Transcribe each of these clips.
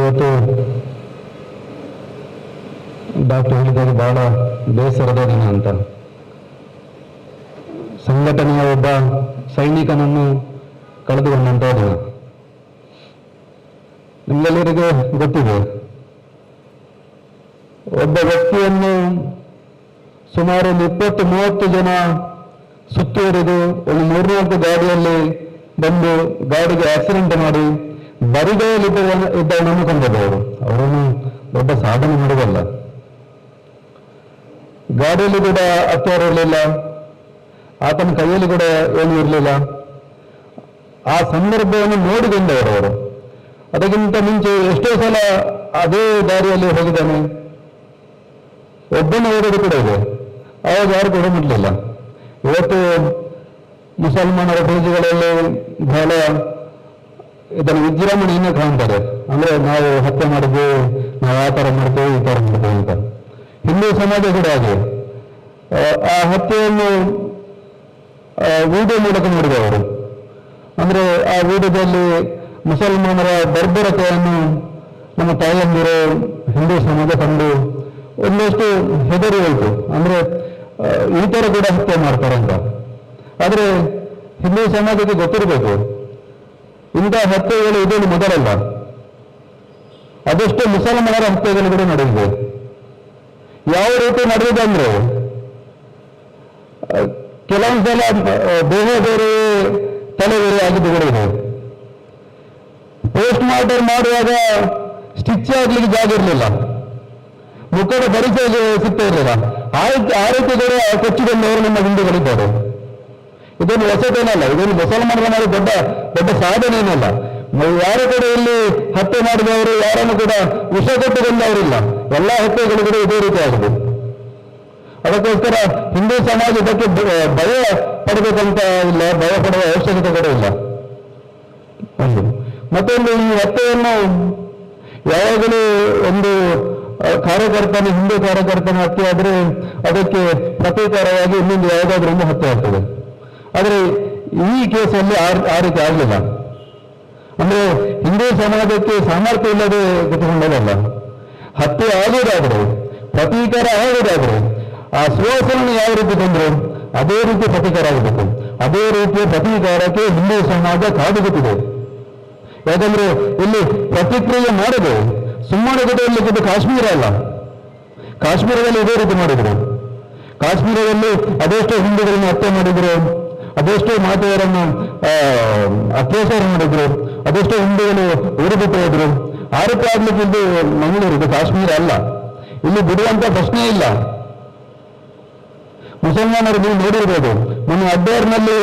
ಇವತ್ತು ಡಾಕ್ಟರ್ ಹೇಳಿದಾಗ ಬಹಳ ಬೇಸರದ ದಿನ ಅಂತ. ಸಂಘಟನೆಯ ಒಬ್ಬ ಸೈನಿಕನನ್ನು ಕಳೆದುಕೊಂಡಂತಹ ದಿನ. ನಿಮ್ಗೆಲ್ಲರಿಗೂ ಗೊತ್ತಿದೆ, ಒಬ್ಬ ವ್ಯಕ್ತಿಯನ್ನು ಸುಮಾರು ಒಂದು ಇಪ್ಪತ್ತು ಮೂವತ್ತು ಜನ ಸುತ್ತುವರಿದು ಒಂದು ಮೂರ್ನಾಲ್ಕು ಗಾಡಿಯಲ್ಲಿ ಬಂದು ಗಾಡಿಗೆ ಆಕ್ಸಿಡೆಂಟ್ ಮಾಡಿ ಬರಿಗೈಯಲ್ಲಿದ್ದ ಇದ್ದವನನ್ನು ಅವರು ಅವರನ್ನು ದೊಡ್ಡ ಸಾಧನೆ ಮಾಡಿದಲ್ಲ. ಗಾಡಿಯಲ್ಲಿ ಕೂಡ ಹತ್ತುವರು ಇರಲಿಲ್ಲ. ಆತನ ಕೈಯಲ್ಲಿ ಕೂಡ ಏನೂ ಇರಲಿಲ್ಲ. ಆ ಸಂದರ್ಭವನ್ನು ನೋಡಿಕೊಂಡವರು ಅವರು. ಅದಕ್ಕಿಂತ ಮುಂಚೆ ಎಷ್ಟೋ ಸಲ ಅದೇ ದಾರಿಯಲ್ಲಿ ಹೋಗಿದ್ದಾನೆ. ಒಬ್ಬನ ಓದೋದು ಕೂಡ ಇದೆ. ಅವಾಗ ಯಾರು ಕೂಡ ಮುಟ್ಲಿಲ್ಲ. ಇವತ್ತು ಮುಸಲ್ಮಾನರ ಬೀಜಗಳಲ್ಲಿ ಬಹಳ ಇದನ್ನು ವಿಜೃಂಭಣೆಯನ್ನು ಕಾಣ್ತಾರೆ. ಅಂದ್ರೆ ನಾವು ಹತ್ಯೆ ಮಾಡಿದ್ವಿ ನಾವು ಆ ಥರ ಮಾಡ್ತೇವೆ ಈ ಥರ ಮಾಡ್ತೇವೆ ಅಂತ. ಹಿಂದೂ ಸಮಾಜ ಕೂಡ ಹಾಗೆ. ಆ, ಹತ್ಯೆಯನ್ನು ವಿಡಿಯೋ ಮೂಲಕ ನೋಡಿದವರು ಅಂದ್ರೆ ಆ ವಿಡಿಯೋದಲ್ಲಿ ಮುಸಲ್ಮಾನರ ಬರ್ಬರತೆಯನ್ನು ನಮ್ಮ ತಾಯಂದಿರು ಹಿಂದೂ ಸಮಾಜ ಕಂಡು ಒಂದಷ್ಟು ಹೆದರಿ ಹೋಯ್ತು. ಅಂದ್ರೆ ಈ ತರ ಕೂಡ ಹತ್ಯೆ ಮಾಡ್ತಾರೆ ಅಂತ. ಆದ್ರೆ ಹಿಂದೂ ಸಮಾಜಕ್ಕೆ ಗೊತ್ತಿರಬೇಕು. ಇಂಥ ಹತ್ಯೆಗಳು ಇದೇನು ಮೊದಲಲ್ಲ? ಅದೆಷ್ಟೋ ಮುಸಲ್ಮಾನರ ಹತ್ಯೆಗಳು ಕೂಡ ನಡೆದಿದೆ. ಯಾವ ರೀತಿ ನಡೆದಿದೆ ಅಂದ್ರೆ ಕೆಲವೊಂದು ಸಲ ಬೇರೆ ಬೇರೆ ತಲೆ ಬೇರೆ ಆಗಿದ್ದು ಕೂಡ ಇದೆ. ಪೋಸ್ಟ್ ಮಾರ್ಟಮ್ ಮಾಡುವಾಗ ಸ್ಟಿಚ್ ಆಗ್ಲಿಕ್ಕೆ ಜಾಗ ಇರಲಿಲ್ಲ. ಮುಖದ ಪರಿಚಯ ಸಿಗ್ತಾ ಇರಲಿಲ್ಲ. ಆ ರೀತಿ ಕೂಡ ಕೊಚ್ಚಿಕೊಂಡವರು ನಮ್ಮ ಹಿಂದೂಗಳಿದ್ದಾರೆ. ಇದೊಂದು ಹೊಸತೇನಲ್ಲ ಇದೊಂದು ಮುಸಲ್ಮಾನರ ಮಾಡಿ ದೊಡ್ಡ ದೊಡ್ಡ ಸಾಧನೆ ಏನಲ್ಲ. ಯಾರು ಕೂಡ ಇಲ್ಲಿ ಹತ್ಯೆ ಮಾಡಿದವರು ಯಾರನ್ನು ಕೂಡ ವಿಷ ಕೊಟ್ಟುಕೊಂಡವರಿಲ್ಲ ಎಲ್ಲ ಹತ್ಯೆಗಳು ಕೂಡ ಇದೇ ರೀತಿ ಆಗಿದೆ. ಅದಕ್ಕೋಸ್ಕರ ಹಿಂದೂ ಸಮಾಜ ಇದಕ್ಕೆ ಭಯ ಪಡಬೇಕಂತ ಇಲ್ಲ, ಭಯ ಪಡುವ ಅವಶ್ಯಕತೆ ಕೂಡ ಇಲ್ಲ. ಮತ್ತೊಂದು, ಈ ಹತ್ಯೆಯನ್ನು ಯಾವಾಗಲೂ ಒಂದು ಕಾರ್ಯಕರ್ತನ, ಹಿಂದೂ ಕಾರ್ಯಕರ್ತನ ಹತ್ಯೆ ಆದ್ರೆ ಅದಕ್ಕೆ ಪ್ರತೀಕಾರವಾಗಿ ಇನ್ನೊಂದು ಯಾವುದಾದ್ರೂ ಹತ್ಯೆ ಆಗ್ತದೆ. ಆದರೆ ಈ ಕೇಸಲ್ಲಿ ಆ ರೀತಿ ಆಗಲಿಲ್ಲ. ಅಂದ್ರೆ ಹಿಂದೂ ಸಮಾಜಕ್ಕೆ ಸಾಮರ್ಥ್ಯ ಇಲ್ಲದೆ ಕುತ್ಕೊಂಡದಲ್ಲ. ಹತ್ಯೆ ಆಗೋದಾದ್ರೆ, ಪ್ರತೀಕಾರ ಆಗೋದಾದ್ರೆ, ಆ ಸುವಾಸನೆ ಯಾವ ರೀತಿ ತಂದ್ರು ಅದೇ ರೀತಿ ಪ್ರತೀಕಾರ ಆಗಬೇಕು. ಅದೇ ರೀತಿಯ ಪ್ರತೀಕಾರಕ್ಕೆ ಹಿಂದೂ ಸಮಾಜ ಕಾದುಗುತ್ತಿದೆ. ಯಾಕಂದ್ರೆ ಇಲ್ಲಿ ಪ್ರತಿಕ್ರಿಯೆ ಮಾಡದೆ ಸುಮ್ಮನೆ ಇದು ಕಾಶ್ಮೀರ ಅಲ್ಲ. ಕಾಶ್ಮೀರದಲ್ಲಿ ಇದೇ ರೀತಿ ಮಾಡಿದ್ರು. ಕಾಶ್ಮೀರದಲ್ಲಿ ಅದೆಷ್ಟೋ ಹಿಂದೂಗಳನ್ನು ಹತ್ಯೆ ಮಾಡಿದ್ರು. ಅದೆಷ್ಟೋ ಮಾತೆಯರನ್ನು ಅತ್ಯಾಚಾರ ಮಾಡಿದ್ರು, ಅದೆಷ್ಟೋ ಹಿಂದೂಗಳು ಊರುಬಿಟ್ಟು ಹೋದ್ರು. ಆರೋಪ ಆಗ್ಲಿಕ್ಕೆ ಇದು ಮಂಗಳೂರು, ಇದು ಕಾಶ್ಮೀರ ಅಲ್ಲ. ಇಲ್ಲಿ ಬಿಡುವಂತ ಪ್ರಶ್ನೆ ಇಲ್ಲ. ಮುಸಲ್ಮಾನರು ನೀವು ನೋಡಿರ್ಬೋದು. ನಮ್ಮ ಅಡ್ಡಾರ್ನಲ್ಲಿ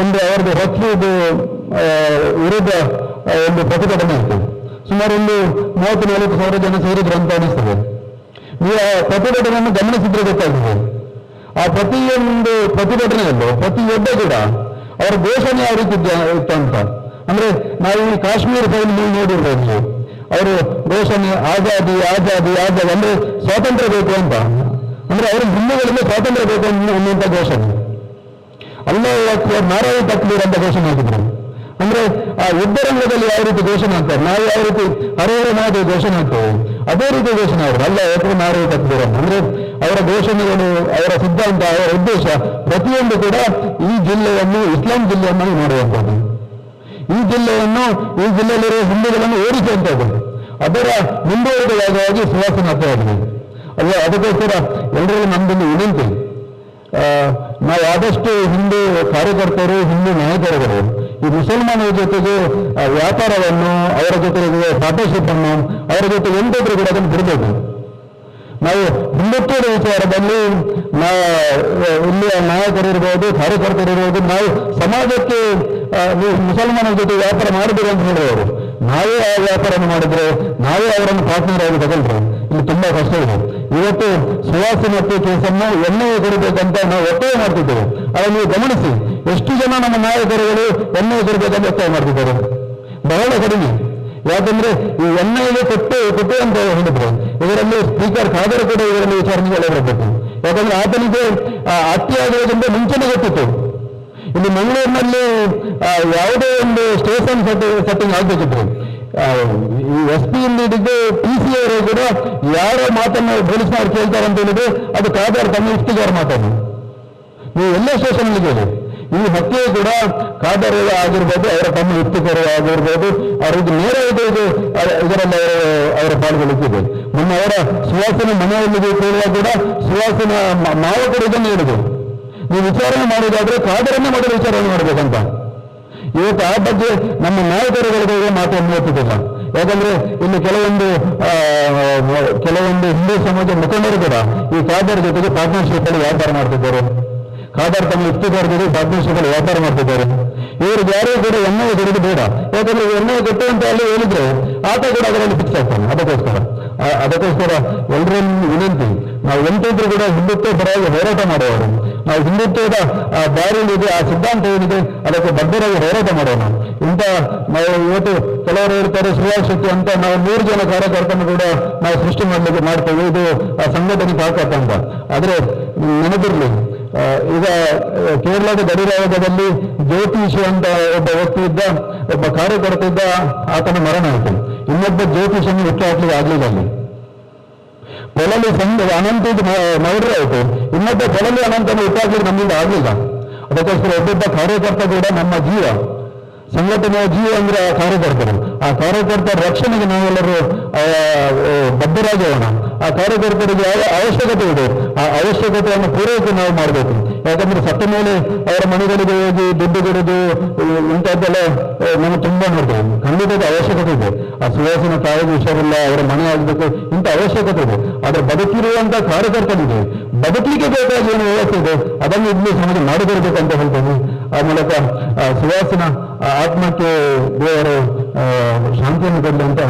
ಒಂದು ಅವರದ್ದು ಹೊತ್ತಿದು ವಿರುದ್ಧ ಒಂದು ಪ್ರತಿಭಟನೆ ಇತ್ತು. ಸುಮಾರು ಒಂದು ಮೂವತ್ತು ನಲವತ್ತು ಸಾವಿರ ಜನ ಸೇರಿದ್ರು ಅಂತ ಅನಿಸ್ತದೆ. ನೀವು ಪ್ರತಿಭಟನೆಯನ್ನು ಗಮನಿಸಿದ್ರೆ ಗೊತ್ತಾಗ್ತದೆ. ಆ ಪ್ರತಿಯೊಂದು ಪ್ರತಿಭಟನೆಯಲ್ಲೂ ಪ್ರತಿಯೊಬ್ಬ ಕೂಡ ಅವರ ಘೋಷಣೆ ಯಾವ ರೀತಿ ಇತ್ತು ಅಂತ. ಅಂದ್ರೆ ನಾವು ಈ ಕಾಶ್ಮೀರ ಫೈಲ್ ನೀವು ನೋಡಿರ್ಬೋದು, ಅವರು ಘೋಷಣೆ ಆಜಾದಿ ಆಜಾದಿ ಆಜಾದಿ ಅಂದ್ರೆ ಸ್ವಾತಂತ್ರ್ಯ ಬೇಕು ಅಂತ. ಅಂದ್ರೆ ಅವರು ಹಿಂದೂಗಳಿಂದ ಸ್ವಾತಂತ್ರ್ಯ ಬೇಕು ಅನ್ನುವಂತ ಘೋಷಣೆ. ಅಲ್ಲೇ ನಾರಾಯಣ ತಕ್ಬೀರ್ ಅಂತ ಘೋಷಣೆ ಹಾಕಿದ್ರು. ಅಂದ್ರೆ ಆ ಯುದ್ಧರಂಗದಲ್ಲಿ ಯಾವ ರೀತಿ ಘೋಷಣೆ ಆಗ್ತಾರೆ? ನಾವು ಯಾವ ರೀತಿ ಹರಹರ ಮಾಡಿ ಘೋಷಣೆ ಆಗ್ತೇವೆ? ಅದೇ ರೀತಿ ಘೋಷಣೆ ಅವರು ಅಲ್ಲ ಎತ್ತರ ನಾರಾಯಣ ತಪ್ಪಿದ್ರೆ ಅಂದ್ರೆ ಅವರ ಘೋಷಣೆಗಳು, ಅವರ ಸಿದ್ಧಾಂತ, ಅವರ ಉದ್ದೇಶ ಪ್ರತಿಯೊಂದು ಕೂಡ ಈ ಜಿಲ್ಲೆಯನ್ನು, ಇಸ್ಲಾಂ ಜಿಲ್ಲೆಯನ್ನಾಗಿ ಮಾಡುವಂಥದ್ದು. ಈ ಜಿಲ್ಲೆಯನ್ನು, ಈ ಜಿಲ್ಲೆಯಲ್ಲಿರುವ ಹಿಂದೂಗಳನ್ನು ಓಡಿಸುವಂಥದ್ದು. ಅದರ ಮುಂದುವರಿಕೆಯಾಗಿ ಭಾಗವಾಗಿ ಸುವಾಸನೆ ಅಲ್ಲ, ಅದಕ್ಕೋಸ್ಕರ ಎಲ್ಲರಿಗೂ ನಮ್ದೊಂದು ವಿನಂತಿ. ನಾವು ಆದಷ್ಟು ಹಿಂದೂ ಕಾರ್ಯಕರ್ತರು, ಹಿಂದೂ ನಾಯಕರುಗಳು ಈ ಮುಸಲ್ಮಾನರ ಜೊತೆಗೆ ವ್ಯಾಪಾರವನ್ನು, ಅವರ ಜೊತೆಗೆ ಪಾರ್ಟ್ನರ್ಶಿಪ್ ಅನ್ನು, ಅವರ ಜೊತೆಗೆ ಎಂತಾದ್ರೂ ಕೂಡ ಅದನ್ನು ಬಿಡಬೇಕು ನಾವು ಹಿಂದುತ್ವದ ವಿಚಾರದಲ್ಲಿ ಇಲ್ಲಿಯ ನಾಯಕರಿರ್ಬೋದು ಕಾರ್ಯಕರ್ತರಿರ್ಬೋದು ನಾವು ಸಮಾಜಕ್ಕೆ ಮುಸಲ್ಮಾನರ ಜೊತೆ ವ್ಯಾಪಾರ ಮಾಡಿದ್ರು ಅಂತ ಹೇಳಿದವರು ನಾವೇ ಆ ವ್ಯಾಪಾರವನ್ನು ಮಾಡಿದ್ರೆ, ನಾವೇ ಅವರನ್ನು ಪಾರ್ಟ್ನರ್ ಆಗಿ ತಗೊಂಡ್ರೆ ಇಲ್ಲಿ ತುಂಬಾ ಕಷ್ಟ ಇದೆ. ಇವತ್ತು ಸುವಾಸಿ ಮತ್ತು ಕೇಸನ್ನು ಎಣ್ಣೆ ಕೊಡಬೇಕಂತ ನಾವು ಒತ್ತಾಯ ಮಾಡ್ತಿದ್ದೇವೆ. ಅದನ್ನು ಗಮನಿಸಿ. ಎಷ್ಟು ಜನ ನಮ್ಮ ನಾಯಕರುಗಳು ಎಣ್ಣೆ ಕೊಡಬೇಕಂತ ಒತ್ತಾಯ ಮಾಡ್ತಿದ್ದಾರೆ. ಬಹಳ ಕಡಿಮೆ. ಯಾಕಂದ್ರೆ ಈ ಎಣ್ಣೆಯಲ್ಲಿ ಕೊಟ್ಟು ಕೊಟ್ಟು ಅಂತ ಹೇಳಿದ್ರು. ಇದರಲ್ಲಿ ಸ್ಪೀಕರ್ ಖಾದರ್ ಕೂಡ ಇದರಲ್ಲಿ ವಿಚಾರಣೆಗೆ ಬರಬೇಕು. ಯಾಕಂದ್ರೆ ಆತನಿಗೆ ಆ, ಮುಂಚೆನೆ ಗೊತ್ತಿತ್ತು. ಇಲ್ಲಿ ಮಂಗಳೂರಿನಲ್ಲಿ ಯಾವುದೇ ಒಂದು ಸ್ಟೇಷನ್ ಸೆಟ್ಟಿಂಗ್ ಸೆಟ್ಟಿಂಗ್ ಆ, ಈ ಎಸ್ ಪಿ ಇಲ್ಲಿ ಟಿ ಸಿ ಅವರು ಕೂಡ ಯಾರ ಮಾತನ್ನು ಪೊಲೀಸ್ನವ್ರು ಕೇಳ್ತಾರೆ ಅಂತ ಹೇಳಿದ್ರೆ. ಅದು ಕಾದಾರ್ ತಮ್ಮ ಇಷ್ಟಿಗಾರ ಮಾತಾಡಿ ನೀವು ಎಲ್ಲ ಸ್ಟೇಷನ್ ಅಲ್ಲಿ ಕೇಳಿ ಈ ಹತ್ಯೆ ಕೂಡ ಕಾದರ ಆಗಿರ್ಬೋದು, ಅವರ ತಮ್ಮ ಇತ್ತಿಕರು ಆಗಿರ್ಬೋದು, ಅವರಿಗೆ ನೇರ ಇದು ಇದು ಇದರಲ್ಲಿ ಅವರು, ಅವರ ಪಾಲ್ಗೊಳ್ಳುತ್ತಿದೆ ಮೊನ್ನೆ ಅವರ ಸುವಾಸನ ಮನೆಯಲ್ಲಿ ಕೇಳುವಾಗ ಕೂಡ ಸುವಾಸನ ಮಾವಕರು ಇದನ್ನು ಹೇಳಿದೆ ನೀವು ವಿಚಾರಣೆ ಮಾಡುವುದಾದ್ರೆ ಕಾದರನ್ನ ಮೊದಲು ವಿಚಾರಣೆ ಮಾಡಬೇಕಂತ. ಇವತ್ತು ಆ ಬಗ್ಗೆ ನಮ್ಮ ನಾಯಕರುಗಳಿಗೆ ಮಾತನ್ನು ಹೇಳ್ತಿದ್ದಿಲ್ಲ ಯಾಕಂದ್ರೆ ಇಲ್ಲಿ ಕೆಲವೊಂದು ಕೆಲವೊಂದು ಹಿಂದೂ ಸಮಾಜ ಮುಖಂಡರು ಕೂಡ ಈ ಕಾದರ ಜೊತೆಗೆ ಪಾರ್ಟ್ನರ್ಶಿಪ್ ಅಲ್ಲಿ ವ್ಯಾಪಾರ ಮಾಡ್ತಿದ್ದಾರೆ. ಕಾದರ್ ತಮ್ಮ ಇಷ್ಟದಾರ ಜೊತೆ ಪಾರ್ಟ್ನರ್ಶಿಪ್ ವ್ಯಾಪಾರ ಮಾಡ್ತಿದ್ದಾರೆ. ಇವ್ರಿಗೆ ಯಾರೂ ಕೂಡ ಎಣ್ಣೆ ಕೊಡೋದು ಬೇಡ. ಯಾಕಂದ್ರೆ ಎಣ್ಣೆ ಕೊಟ್ಟು ಅಂತ ಅಲ್ಲಿ ಹೇಳಿದ್ರೆ ಆತ ಕೂಡ ಅದರಲ್ಲಿ ಫಿಕ್ಸ್ ಆಗ್ತಾನೆ. ಅದಕ್ಕೋಸ್ಕರ. ಅದಕ್ಕೋಸ್ಕರ ಎಲ್ಲರನ್ನು ವಿನಂತಿ. ನಾವು ಎಂತಿದ್ರು ಕೂಡ ಹಿಂದುತ್ವ ಪರವಾಗಿ ಹೋರಾಟ ಮಾಡುವವರು. ನಾವು ಹಿಂದುತ್ವದ, ಆ ದಾರಿಯಲ್ಲಿದೆ ಆ ಸಿದ್ಧಾಂತ ಏನಿದೆ, ಅದಕ್ಕೆ ಬದ್ಧರಾಗಿ ಹೋರಾಟ ಮಾಡೋಣ. ಇಂಥ ನಾವು ಇವತ್ತು ಕೆಲವರು ಹೇಳ್ತಾರೆ ಸುವಾಶಕ್ತಿ ಅಂತ ನಾವು ಮೂರು ಜನ ಕಾರ್ಯಕರ್ತರನ್ನು ಕೂಡ ನಾವು ಸೃಷ್ಟಿ ಮಾಡಲಿಕ್ಕೆ ಮಾಡ್ತೇವೆ. ಇದು ಆ ಸಂಘಟನೆ ತಾಕತ್ ಅಂತ ಆದ್ರೆ ನೆನಪಿರ್ಲಿ ಈಗ ಕೇರಳದ ಗಡಿರಾಯದಲ್ಲಿ ಜ್ಯೋತಿಷಿ ಅಂತ ಒಬ್ಬ ವ್ಯಕ್ತಿ ಇದ್ದ, ಒಬ್ಬ ಕಾರ್ಯಕರ್ತ ಇದ್ದ, ಆತನ ಮರಣ ಆಯಿತು. ಇನ್ನೊಬ್ಬ ಜ್ಯೋತಿಷನ್ನು ಹುಟ್ಟು ಆಗಲಿಲ್ಲ ಅಲ್ಲಿ. ಕೊಲಲಿ ಸಂಘ, ಅನಂತದ ಇದು ಆಯಿತು. ಇನ್ನೊಬ್ಬ ಕೊಲಲಿ ಅನಂತನ ಹುಟ್ಟಾಕ್ಲಿಕ್ಕೆ ನಮ್ಮಿಂದ ಆಗಲಿಲ್ಲ. ಅದಕ್ಕೋಸ್ಕರ ಒಬ್ಬೊಬ್ಬ ಕಾರ್ಯಕರ್ತ ಕೂಡ ನಮ್ಮ ಜೀವ, ಸಂಘಟನೆಯ ಜೀವ ಅಂದ್ರೆ ಆ ಕಾರ್ಯಕರ್ತರು. ಆ ಕಾರ್ಯಕರ್ತರ ರಕ್ಷಣೆಗೆ ನಾವೆಲ್ಲರೂ ಬದ್ಧರಾಗೋಣ. ಆ ಕಾರ್ಯಕರ್ತರಿಗೆ ಯಾವ ಅವಶ್ಯಕತೆ ಇದೆ? ಆ ಅವಶ್ಯಕತೆಯನ್ನು ಪೂರೈಕೆ ನಾವು ಮಾಡಬೇಕು. ಯಾಕಂದ್ರೆ ಸತ್ತ ಮೇಲೆ ಅವರ ಮನೆಗಳಿಗೆ ಹೋಗಿ ದುಡ್ಡು ಕೊಡೋದು, ಇಂಥದ್ದೆಲ್ಲ ನಾವು ತುಂಬಾ ನೋಡ್ತೇವೆ ಖಂಡಿತದ ಅವಶ್ಯಕತೆ ಇದೆ. ಆ ಸುವಾಸನ ತಾಯಿಗೆ ಹುಷಾರಿಲ್ಲ, ಅವರ ಮನೆ ಆಗಬೇಕು, ಇಂಥ ಅವಶ್ಯಕತೆ ಇದೆ. ಆದ್ರೆ ಬದುಕಿರುವಂತಹ ಕಾರ್ಯಕರ್ತನಿಗೆ ಬದುಕಲಿಕ್ಕೆ ಬೇಕಾದ ಏನು ವ್ಯವಸ್ಥೆ ಇದೆ? ಅದನ್ನು ಇಲ್ಲಿ ಸಮಾಜ ಅಂತ ಹೇಳ್ತೇನೆ. ಆ ಮೂಲಕ ಸುವಾಸನ ಆತ್ಮಕ್ಕೆ ದೇವರು ಶಾಂತಿಯನ್ನು ಕೊಡಲಿ ಅಂತ